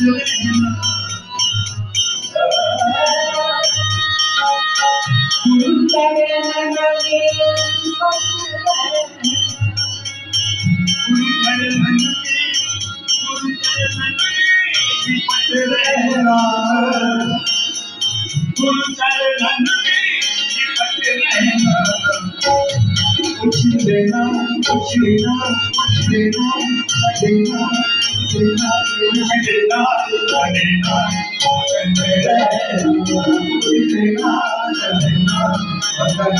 Good Shena, Shena, Shena, Shena, Shena, Shena, Shena, Shena, Shena, Shena,